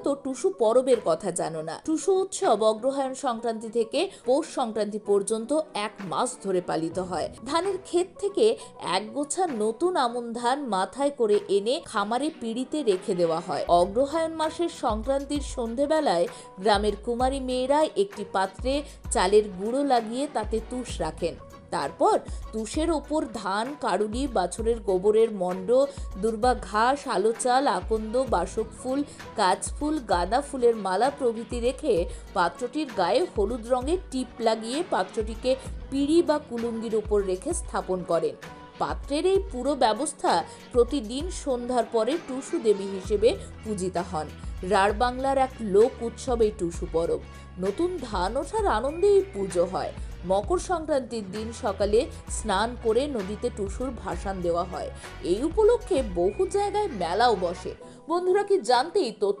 হয়তো টুসু পরবের কথা জানো না। টুসু উৎসব অগ্রহায়ণ সংক্রান্তি থেকে পৌষ সংক্রান্তি পর্যন্ত এক মাস ধরে পালিত হয়। ধানের ক্ষেত থেকে এক গোছা নতুন আমন ধান মাথায় করে এনে খামারে পিড়িতে রেখে দেওয়া হয়। অগ্রহায়ণ মাসের সংক্রান্তির সন্ধেবেলায় গ্রামের কুমারী মেয়েরা একটি পাত্রে চালের গুঁড়ো লাগিয়ে তাতে তুষ রাখেন। তারপর তুষের ওপর ধান, কারুলি, বাছরের গোবরের মণ্ড, দুর্বা ঘাস, আলো চাল, আকন্দ, বাসক ফুল কাঁচফুল গাঁদা ফুলের মালা প্রভৃতি রেখে পাত্রটির গায়ে হলুদ রঙের টিপ লাগিয়ে পাত্রটিকে পিঁড়ি বা কুলুঙ্গির ওপর রেখে স্থাপন করেন। পাত্রের এই পুরো ব্যবস্থা প্রতিদিন সন্ধ্যার পরে টুসু দেবী হিসেবে পূজিতা হন। রাঢ় বাংলার এক লোক উৎসব এই টুসু পরব। নতুন ধান ওঠার আনন্দে এই পুজো হয়। মকর সংক্রান্তির দিন সকালে স্নান করে নদীতে টুসুর ভাসান দেওয়া হয়। এই উপলক্ষে বহু জায়গায় মেলাও বসে। বন্ধুরা কি জানতেই তথ্য?